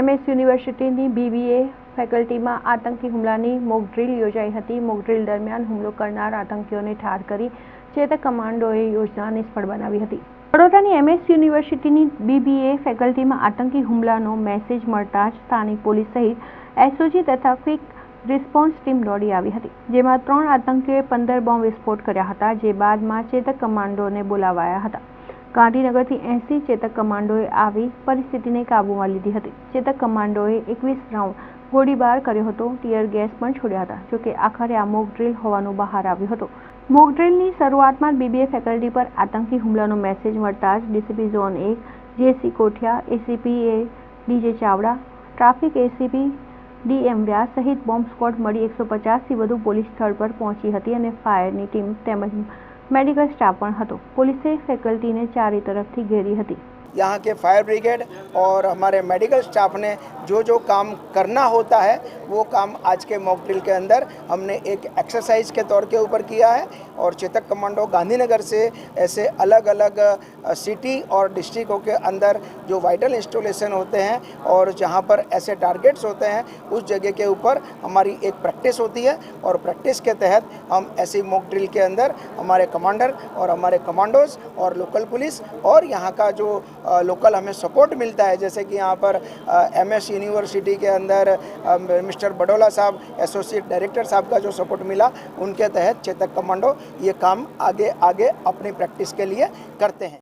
MS યુનિવર્સિટીની BBA ફેકલ્ટીમાં આતંકી હુમલાની મોક ડ્રીલ યોજાઈ હતી. મોક ડ્રીલ દરમિયાન હુમલો કરનાર આતંકીઓને ઠાર કરી ચેતક કમાન્ડોએ યોજના નિષ્ફળ બનાવી હતી. વડોદરાની એમએસ યુનિવર્સિટીની બીબીએ ફેકલ્ટીમાં આતંકી હુમલાનો મેસેજ મળતા જ સ્થાનિક પોલીસ સહિત એસઓજી તથા ક્વિક રિસ્પોન્સ ટીમ દોડી આવી હતી, જેમાં ત્રણ આતંકીઓએ પંદર બોમ્બ વિસ્ફોટ કર્યા હતા, જે બાદમાં ચેતક કમાન્ડોને બોલાવાયા હતા. ગાંધીનગરથી એંસી ચેતક કમાન્ડોએ આવી પરિસ્થિતિને કાબૂમાં લીધી હતી. ચેતક કમાન્ડોએ એકવીસ રાઉન્ડ ગોળીબાર કર્યો હતો. ટીયર ગેસ પણ છોડ્યા હતા, જોકે આખરે આ મોક ડ્રિલ હોવાનું બહાર આવ્યું હતું. મોક ડ્રિલની શરૂઆતમાં બીબીએ ફેકલ્ટી પર આતંકી હુમલાનો મેસેજ મળતા જ ડીસીપી ઝોન એક, JC Kothiya, ACP A DJ Chavda, traffic ACP DM Vyas સહિત બોમ્બ સ્ક્વોડ મળી એકસો પચાસથી વધુ પોલીસ સ્થળ પર પહોંચી હતી અને ફાયરની ટીમ તેમજ મેડિકલ સ્ટાફ પણ હતો પોલીસે ફેકલ્ટીને ચારે તરફથી ઘેરી હતી यहाँ के फायर ब्रिगेड और हमारे मेडिकल स्टाफ ने जो जो काम करना होता है वो काम आज के मॉक ड्रिल के अंदर हमने एक एक्सरसाइज के तौर के ऊपर किया है और चेतक कमांडो गांधीनगर से ऐसे अलग अलग सिटी और डिस्ट्रिक्टों के अंदर जो वाइटल इंस्टॉलेशन होते हैं और जहाँ पर ऐसे टारगेट्स होते हैं, उस जगह के ऊपर हमारी एक प्रैक्टिस होती है और प्रैक्टिस के तहत हम ऐसी मॉक ड्रिल के अंदर हमारे कमांडर और हमारे कमांडोज और लोकल पुलिस और यहाँ का जो लोकल हमें सपोर्ट मिलता है, जैसे कि यहाँ पर एम एस यूनिवर्सिटी के अंदर मिस्टर बडोला साहब एसोसिएट डायरेक्टर साहब का जो सपोर्ट मिला, उनके तहत चेतक कमांडो ये काम आगे आगे अपनी प्रैक्टिस के लिए करते हैं।